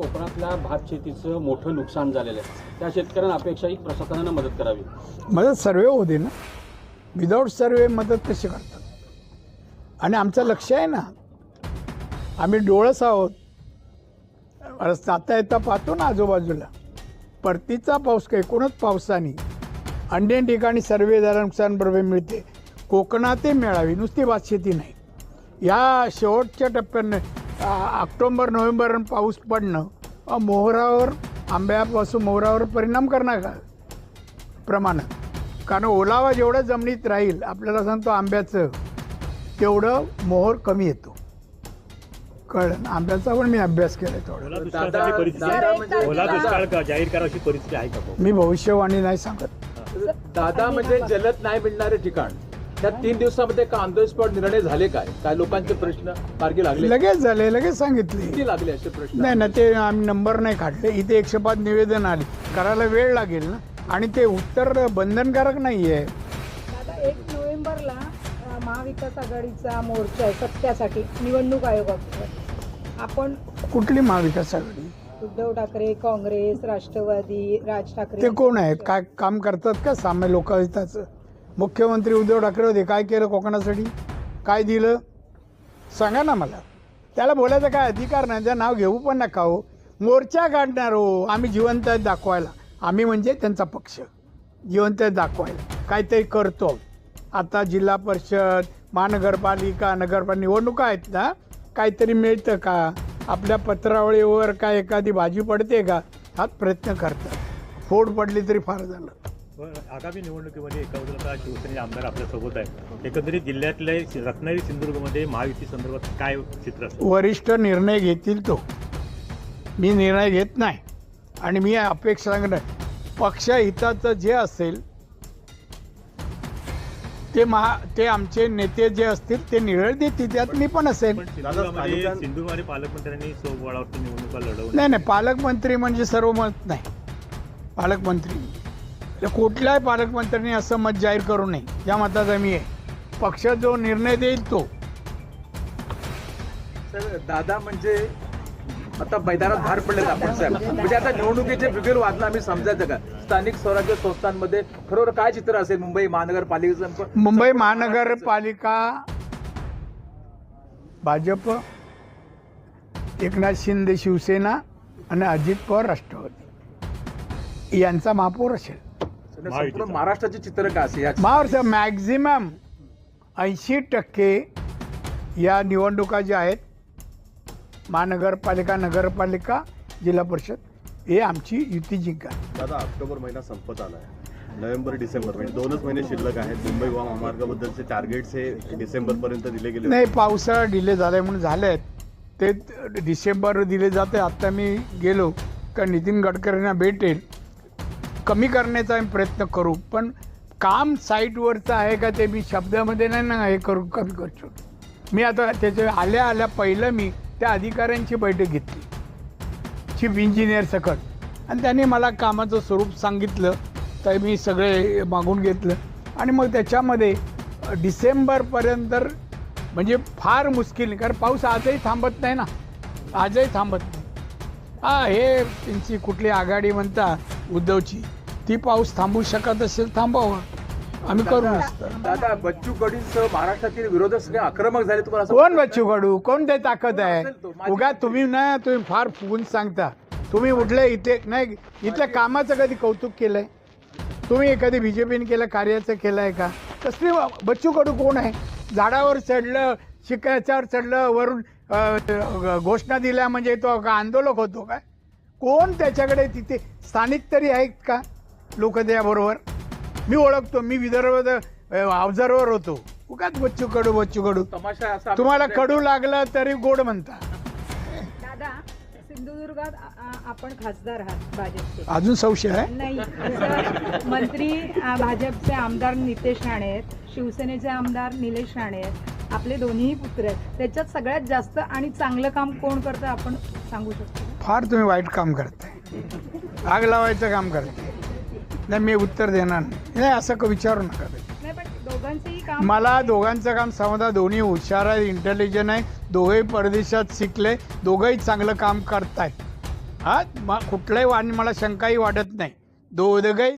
कोकणातल्या भात शेतीचं मोठं नुकसान झालेलं आहे. त्या शेतकऱ्यांना अपेक्षा ही प्रशासनानं मदत करावी. मदत सर्वे होते ना. विदाऊट सर्वे मदत कशी करतात? आणि आमचं लक्ष आहे ना. आम्ही डोळस आहोत. रस्ता आता येता पाहतो ना आजूबाजूला. परतीचा पाऊस का एकूणच पावसाने. अन्य ठिकाणी सर्वे झाला नुकसान भरपाई मिळते. कोकणातही मिळावी नुसती भात शेती नाही. या शेवटच्या टप्प्यानं ऑक्टोबर नोव्हेंबर पाऊस पडणं अ, मोहरावर आंब्यापासून मोहरावर परिणाम करणार का? प्रमाणात कारण ओलावा जेवढा जमिनीत राहील आपल्याला सांगतो आंब्याचं तेवढं मोहर कमी येतो. कळलं? ना? आंब्याचा पण मी अभ्यास केला थोडा. म्हणजे- ओला दुष्काळ का जाहीर करावी परिस्थिती आहे का? भाऊ? मी भविष्यवाणी नाही सांगत. दादा म्हणजे जलद नाही मिळणारे ठिकाण. त्या तीन दिवसामध्ये का ऑन स्पॉट निर्णय झाले काय? काय लोकांचे प्रश्न मार्गी लागले? लगेच झाले लगेच सांगितले. किती लागले असे प्रश्न? नाही ना ते आम्ही नंबर नाही काढले. इथे एकशे पाच निवेदन आले. करायला वेळ लागेल ना? आणि ते उत्तर बंधनकारक नाही आहे आता एक नोव्हेंबरला अ, महाविकास आघाडीचा मोर्चा आहे सत्यासाठी निवडणूक आयोगाकडे. आपण कुठली महाविकास आघाडी? उद्धव ठाकरे काँग्रेस राष्ट्रवादी राज ठाकरे. ते कोण आहेत काय काम करतात का सामान्य लोकहिताचं? मुख्यमंत्री उद्धव ठाकरे होते. काय केलं कोकणासाठी? काय दिलं? सांगा ना मला. त्याला बोलायचा काय अधिकार नाही. त्या नाव घेऊ पण नका हो. मोर्चा काढणार हो. आम्ही जिवंत आहेत दाखवायला. आम्ही म्हणजे त्यांचा पक्ष. जिवंत आहेत दाखवायला. काहीतरी करतो. आता जिल्हा परिषद महानगरपालिका नगरपालिका निवडणुका आहेत ना? काहीतरी मिळतं का? आपल्या पत्रावळीवर काय एखादी भाजी पडते का? हाच प्रयत्न करतात. फोड पडली तरी फार झालं. आगामी निवडणुकीमध्ये एका बाजूला शिवसेनेचे आमदार आपल्यासोबत आहे एकंदरीत जिल्ह्यातले रत्नागिरी सिंधुदुर्गमध्ये महायुती संदर्भात काय चित्र वरिष्ठ निर्णय घेतील तो. मी निर्णय घेत नाही. आणि मी अपेक्षा सांगणार पक्षहिताचं जे असेल ते महा ते आमचे नेते जे असतील ते निर्णय देतील. त्यात मी पण असेल. पालकमंत्र्यांनी निवडणुका लढवल्या नाही नाही. पालकमंत्री म्हणजे सर्व मत नाही. पालकमंत्री. तर कुठल्याही पालकमंत्र्यांनी असं मत जाहीर करू नये. या मताचा मी आहे. पक्ष जो निर्णय देईल तो. तर दादा म्हणजे आता मैदानात बाहेर पडले आपण साहेब. म्हणजे आता निवडणुकीचे बिगुल वाजणं आम्ही समजायचं का? स्थानिक स्वराज्य संस्थांमध्ये खरोखर काय चित्र असेल मुंबई महानगरपालिकेचं? मुंबई महानगरपालिका भाजप एकनाथ शिंदे शिवसेना आणि अजित पवार राष्ट्रवादी. यांचा महापौर असेल. संपूर्ण महाराष्ट्राचे चित्र काय असेल या- महाराष्ट्र मॅक्झिमम ऐंशी टक्के या निवडणुका ज्या आहेत महानगरपालिका नगरपालिका जिल्हा परिषद हे आमची युती जिंका. दादा ऑक्टोबर महिना संपत आला आहे नोव्हेंबर डिसेंबर म्हणजे दोनच महिने शिल्लक आहेत. मुंबई गोवा महामार्गाबद्दलचे टार्गेट्स हे डिसेंबरपर्यंत दिले गेले नाही पावसाळा डिले झालाय म्हणून झाले आहेत ते डिसेंबर दिले जाते. आत्ता मी गेलो का नितीन गडकरींना भेटेल. कमी करण्याचा प्रयत्न करू पण काम साईटवरचं आहे का ते मी शब्दामध्ये नाही ना हे करू कमी करतो. मी आता त्याच्या आल्या आल्या पहिलं मी त्या अधिकाऱ्यांची बैठक घेतली. चीफ इंजिनियर सकट. आणि त्यांनी मला कामाचं स्वरूप सांगितलं तर मी सगळे मागून घेतलं. आणि मग त्याच्यामध्ये डिसेंबरपर्यंत म्हणजे फार मुश्किल कारण पाऊस आजही थांबत नाही ना. आजही थांबत नाही. हा हे त्यांची कुठली आघाडी म्हणता उद्धवची ती पाऊस थांबू शकत असेल थांबावं. आम्ही करू नसतं दादा बच्चू कडींसह महाराष्ट्रातील विरोधक सगळे आक्रमक झाले तुम्हाला असं कोण बच्चू कडू कोण ते ताकद आहे? असेल तो, माझी उगा तुम्ही ना तुम्ही फार फुगून सांगता. तुम्ही उठले इथे नाही इथल्या कामाचं कधी कौतुक केलंय? तुम्ही कधी बीजेपीने केलं कार्याचं केलं आहे का? कसली बच्चू कडू कोण आहे? झाडावर चढलं शिकायच्यावर चढलं वरून अ, घोषणा दिल्या म्हणजे तो का आंदोलक होतो काय? कोण त्याच्याकडे तिथे स्थानिक तरी आहेत का? लोक त्याबरोबर मी ओळखतो मी विदर्भ ऑब्झर्वर होतो. उगाच बच्चू कडू बच्चू कडू तमाशा असा तुम्हाला कडू लागलं तरी गोड म्हणता. दादा सिंधुदुर्गात आ- आपण खासदार आहात भाजपचे. अजून संशय आहे? नाही मंत्री आ, भाजपचे आमदार नितेश राणे आहेत शिवसेनेचे आमदार निलेश राणे आहेत आपले दोन्ही पुत्र आहेत. त्याच्यात सगळ्यात जास्त आणि चांगलं काम कोण करतं आपण सांगू शकतो? फार तुम्ही वाईट काम करताय. आग लावायचं काम करताय. नाही मी उत्तर देणार नाही. नाही असं क- विचारू नका नाही पण दोघांचंही काम मला दोघांचं काम समजा दोन्ही हुशार आहे इंटेलिजंट आहे दोघंही परदेशात शिकले दोघंही चांगलं काम करतायत. हा म- कुठलाही आणि मला शंकाही वाटत नाही. दोघंही